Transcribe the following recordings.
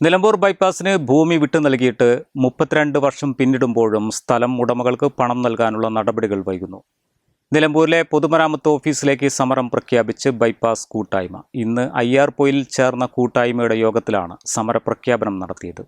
Nilambur ബൈപ്പാസിന് ഭൂമി വിട്ടു നൽകിയിട്ട് മുപ്പത്തിരണ്ട് വർഷം പിന്നിടുമ്പോഴും സ്ഥലം ഉടമകൾക്ക് പണം നൽകാനുള്ള നടപടികൾ വൈകുന്നു. നിലമ്പൂരിലെ പൊതുമരാമത്ത് ഓഫീസിലേക്ക് സമരം പ്രഖ്യാപിച്ച് ബൈപ്പാസ് കൂട്ടായ്മ. ഇന്ന് അയ്യാർപൊയിൽ ചേർന്ന കൂട്ടായ്മയുടെ യോഗത്തിലാണ് സമരപ്രഖ്യാപനം നടത്തിയത്.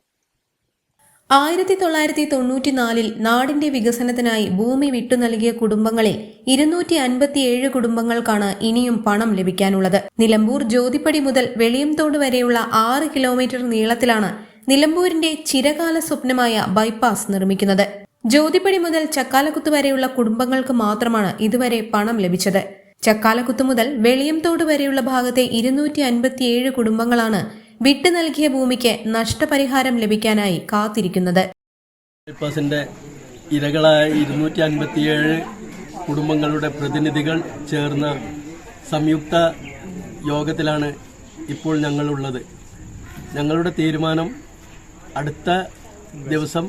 ആയിരത്തി തൊള്ളായിരത്തി തൊണ്ണൂറ്റിനാലിൽ നാടിന്റെ വികസനത്തിനായി ഭൂമി വിട്ടു നൽകിയ കുടുംബങ്ങളിൽ ഇരുന്നൂറ്റി അൻപത്തിയേഴ് കുടുംബങ്ങൾക്കാണ് ഇനിയും പണം ലഭിക്കാനുള്ളത്. നിലമ്പൂർ ജ്യോതിപ്പടി മുതൽ വെളിയംതോട് വരെയുള്ള ആറ് കിലോമീറ്റർ നീളത്തിലാണ് നിലമ്പൂരിന്റെ ചിരകാല സ്വപ്നമായ ബൈപ്പാസ് നിർമ്മിക്കുന്നത്. ജ്യോതിപ്പടി മുതൽ ചക്കാലക്കുത്ത് വരെയുള്ള കുടുംബങ്ങൾക്ക് മാത്രമാണ് ഇതുവരെ പണം ലഭിച്ചത്. ചക്കാലക്കുത്ത് മുതൽ വെളിയംതോട് വരെയുള്ള ഭാഗത്തെ ഇരുന്നൂറ്റി അൻപത്തിയേഴ് കുടുംബങ്ങളാണ് വിട്ടു നൽകിയ ഭൂമിക്ക് നഷ്ടപരിഹാരം ലഭിക്കാനായി കാത്തിരിക്കുന്നത്. ഇരകളായ ഇരുന്നൂറ്റി അൻപത്തിയേഴ് കുടുംബങ്ങളുടെ പ്രതിനിധികൾ ചേർന്ന സംയുക്ത യോഗത്തിലാണ് ഇപ്പോൾ ഞങ്ങളുള്ളത്. ഞങ്ങളുടെ തീരുമാനം അടുത്ത ദിവസം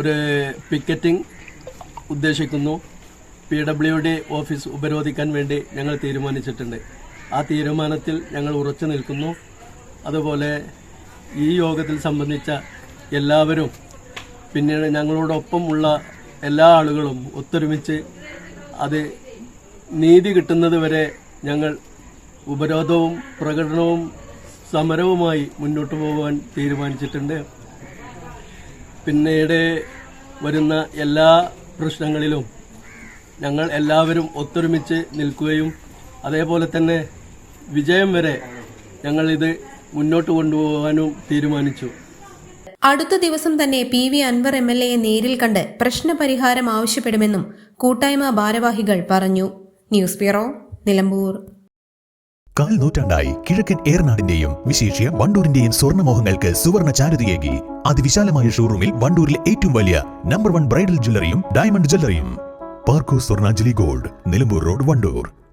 ഒരു പിക്കറ്റിംഗ് ഉദ്ദേശിക്കുന്നു. പി ഡബ്ല്യു ഡി ഓഫീസ് ഉപരോധിക്കാൻ വേണ്ടി ഞങ്ങൾ തീരുമാനിച്ചിട്ടുണ്ട്. ആ തീരുമാനത്തിൽ ഞങ്ങൾ ഉറച്ചു നിൽക്കുന്നു. അതുപോലെ ഈ യോഗത്തിൽ സംബന്ധിച്ച എല്ലാവരും പിന്നീട് ഞങ്ങളോടൊപ്പം ഉള്ള എല്ലാ ആളുകളും ഒത്തൊരുമിച്ച് അത് നീതി കിട്ടുന്നത് വരെ ഞങ്ങൾ ഉപരോധവും പ്രകടനവും സമരവുമായി മുന്നോട്ട് പോകാൻ തീരുമാനിച്ചിട്ടുണ്ട്. പിന്നീട് വരുന്ന എല്ലാ പ്രശ്നങ്ങളിലും ഞങ്ങൾ എല്ലാവരും ഒത്തൊരുമിച്ച് നിൽക്കുകയും അതേപോലെ തന്നെ വിജയം വരെ ഞങ്ങളിത് മുന്നോട്ട് കൊണ്ടുപോകാനും തീരുമാനിച്ചു. അടുത്ത ദിവസം തന്നെ P V Anvar M L എയെ നേരിൽ കണ്ട് പ്രശ്നപരിഹാരം ആവശ്യപ്പെടുമെന്നും കൂട്ടായ്മ ഭാരവാഹികൾ പറഞ്ഞു. News bureau Nilambur. കാൽ നൂറ്റാണ്ടായി കിഴക്കൻ ഏറനാടിന്റെയും വിശേഷ്യ വണ്ടൂരിന്റെയും സ്വർണമോഹങ്ങൾക്ക് സുവർണ ചാരുതയേകി അതിവിശാലമായ ഷോറൂമിൽ വണ്ടൂരിലെ ഏറ്റവും വലിയ നമ്പർ വൺ ബ്രൈഡൽ ജ്വല്ലറിയും diamond ജ്വല്ലറിയും. Parco Swarnanjali gold Nilambur road Wandoor.